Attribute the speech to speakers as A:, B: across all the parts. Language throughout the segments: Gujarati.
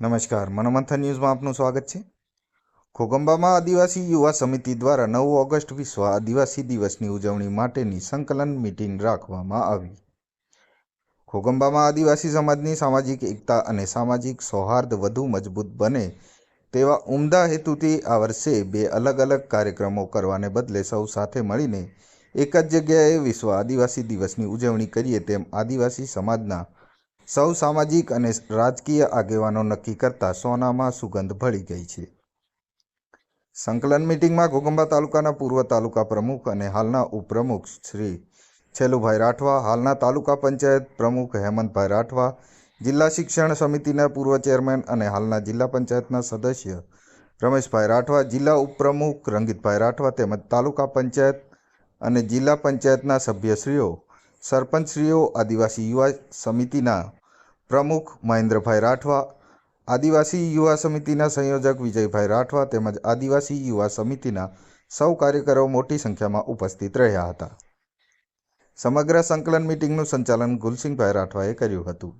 A: નમસ્કાર, મનોમંથન ન્યૂઝમાં આપનું સ્વાગત છે. ખોગંબામાં આદિવાસી યુવા સમિતિ દ્વારા નવ ઓગસ્ટ વિશ્વ આદિવાસી દિવસની ઉજવણી માટેની સંકલન મિટિંગ રાખવામાં આવી. ખોગંબામાં આદિવાસી સમાજની સામાજિક એકતા અને સામાજિક સૌહાર્દ વધુ મજબૂત બને તેવા ઉમદા હેતુથી આ વર્ષે બે અલગ અલગ કાર્યક્રમો કરવાને બદલે સૌ સાથે મળીને એક જ જગ્યાએ વિશ્વ આદિવાસી દિવસની ઉજવણી કરીએ તેમ આદિવાસી સમાજના સૌ સામાજિક અને રાજકીય આગેવાનો નક્કી કરતા સોનામાં સુગંધ ભળી ગઈ છે. સંકલન મિટિંગમાં ઘોગંબા તાલુકાના પૂર્વ તાલુકા પ્રમુખ અને હાલના ઉપપ્રમુખ શ્રી છેલુભાઈ રાઠવા, હાલના તાલુકા પંચાયત પ્રમુખ હેમંતભાઈ રાઠવા, જિલ્લા શિક્ષણ સમિતિના પૂર્વ ચેરમેન અને હાલના જિલ્લા પંચાયતના સદસ્ય રમેશભાઈ રાઠવા, જિલ્લા ઉપપ્રમુખ રંગીતભાઈ રાઠવા તેમજ તાલુકા પંચાયત અને જિલ્લા પંચાયતના સભ્યશ્રીઓ, સરપંચશ્રીઓ, આદિવાસી યુવા સમિતિના પ્રમુખ મહેન્દ્રભાઈ રાઠવા, આદિવાસી યુવા સમિતિના સંયોજક વિજયભાઈ રાઠવા તેમજ આદિવાસી યુવા સમિતિના સૌ કાર્યકરો મોટી સંખ્યામાં ઉપસ્થિત રહ્યા હતા. સમગ્ર સંકલન મિટિંગનું સંચાલન ગુલસિંહભાઈ રાઠવાએ કર્યું હતું.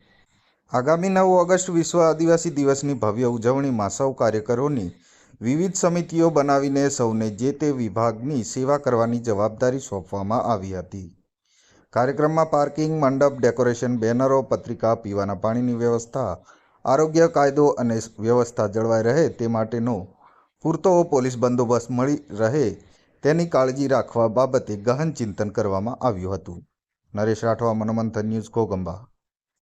A: આગામી નવ ઓગસ્ટ વિશ્વ આદિવાસી દિવસની ભવ્ય ઉજવણીમાં સૌ કાર્યકરોની વિવિધ સમિતિઓ બનાવીને સૌને જે તે વિભાગની સેવા કરવાની જવાબદારી સોંપવામાં આવી હતી. કાર્યક્રમમાં પાર્કિંગ, મંડપ, ડેકોરેશન, બેનરો, પત્રિકા, પીવાના પાણીની વ્યવસ્થા, આરોગ્ય કાયદો અને વ્યવસ્થા જળવાઈ રહે તે માટેનો પૂરતો પોલીસ બંદોબસ્ત મળી રહે તેની કાળજી રાખવા બાબતે ગહન ચિંતન કરવામાં આવ્યું હતું. નરેશ રાઠવા, મનોમંથન ન્યૂઝ ઘોગંબા